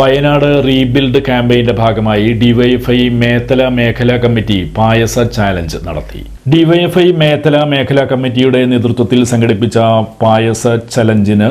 Wayanad rebuild ക്യാമ്പയിന്റെ ഭാഗമായി DYFI Methala മേഖലാ കമ്മിറ്റി പായസ ചാലഞ്ച് നടത്തി. ഡിവൈഎഫ്ഐ മേത്തല മേഖലാ കമ്മിറ്റിയുടെ നേതൃത്വത്തിൽ സംഘടിപ്പിച്ച പായസ ചലഞ്ചിന്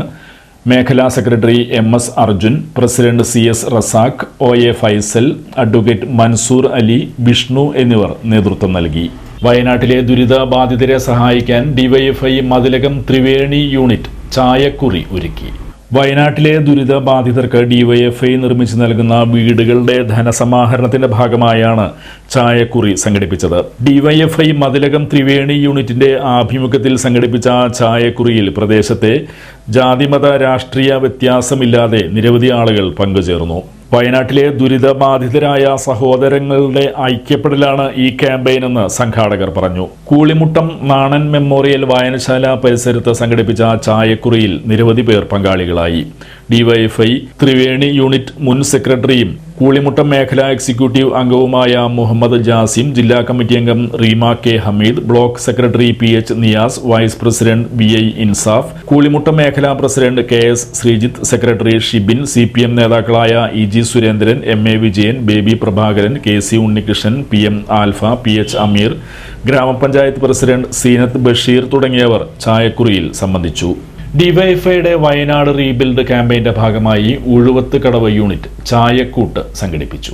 മേഖലാ secretary M S Arjun president C S Razak O A Faisal advocate Mansoor Ali Vishnu എന്നിവർ നേതൃത്വം നൽകി. വയനാട്ടിലെ ദുരിതബാധിതരെ സഹായിക്കാൻ ഡിവൈഎഫ്ഐ മതിലകം ത്രിവേണി യൂണിറ്റ് ചായക്കുറി ഒരുക്കി. വയനാട്ടിലെ ദുരിതബാധിതർക്ക് ഡിവൈഎഫ്ഐ നിർമ്മിച്ചു നൽകുന്ന വീടുകളുടെ ധനസമാഹരണത്തിന്റെ ഭാഗമായാണ് ചായക്കുറി സംഘടിപ്പിച്ചത്. ഡിവൈഎഫ്ഐ മതിലകം ത്രിവേണി യൂണിറ്റിന്റെ ആഭിമുഖ്യത്തിൽ സംഘടിപ്പിച്ച ചായക്കുറിയിൽ പ്രദേശത്തെ ജാതിമത രാഷ്ട്രീയ വ്യത്യാസമില്ലാതെ നിരവധി ആളുകൾ പങ്കുചേർന്നു. വയനാട്ടിലെ ദുരിതബാധിതരായ സഹോദരങ്ങളുടെ ഐക്യപ്പെടലാണ് ഈ ക്യാമ്പയിൻ എന്ന് സംഘാടകർ പറഞ്ഞു. കൂളിമുട്ടം നാണൻ മെമ്മോറിയൽ വായനശാല പരിസരത്ത് സംഘടിപ്പിച്ച ചായക്കുറിയിൽ നിരവധി പേർ പങ്കാളികളായി. ഡിവൈഎഫ്ഐ ത്രിവേണി യൂണിറ്റ് മുൻ സെക്രട്ടറിയും കൂളിമുട്ടം മേഖലാ എക്സിക്യൂട്ടീവ് അംഗവുമായ മുഹമ്മദ് ജാസിം ജില്ലാ കമ്മിറ്റി അംഗം Reema K Hameed block secretary P H Niyas vice president V I Insaf Koolimuttam മേഖലാ president K S Sreejith secretary Shibin C P M നേതാക്കളായ E G Surendran M A Vijayan Baby Prabhakaran K C Unnikrishnan P M Alpha P H Ameer ഗ്രാമപഞ്ചായത്ത് president Zeenath Basheer തുടങ്ങിയവർ ചായക്കുറിയിൽ സംബന്ധിച്ചു. ഡിവൈഎഫ്ഐയുടെ Wayanad rebuild ക്യാമ്പയിന്റെ ഭാഗമായി ഉഴുവത്ത് കടവ് unit ചായക്കൂട്ട് സംഘടിപ്പിച്ചു.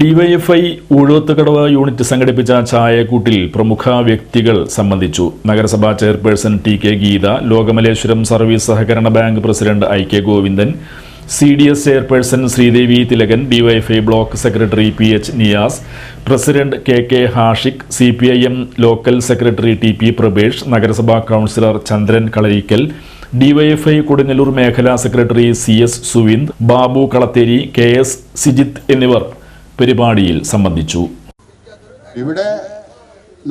DYFI ഉഴുവത്ത് കടവ് unit സംഘടിപ്പിച്ച ചായക്കൂട്ടിൽ പ്രമുഖ വ്യക്തികൾ സംബന്ധിച്ചു. നഗരസഭാ chairperson T K Geetha Lokamaleswaram service സഹകരണ bank president I K Govindan C D S chairperson Sreedevi Thilakan DYFI block secretary P H Niyas president K K Hashik C P I M local secretary T P Prabhesh നഗരസഭാ councillor Chandran Kalarikkal DYFI Kodungallur മേഖലാ secretary C S Suvind Babu Kalatheri K S Sijith എന്നിവർ പരിപാടിയിൽ സംബന്ധിച്ചു. ഇവിടെ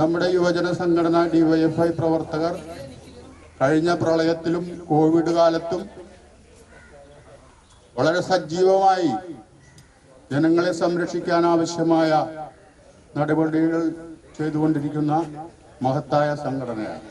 നമ്മുടെ യുവജന സംഘടന DYFI പ്രവർത്തകർ കഴിഞ്ഞ പ്രളയത്തിലും കോവിഡ് കാലത്തും വളരെ സജീവമായി ജനങ്ങളെ സംരക്ഷിക്കാൻ ആവശ്യമായ നടപടികൾ ചെയ്തുകൊണ്ടിരിക്കുന്ന മഹത്തായ സംഘടനയാണ്.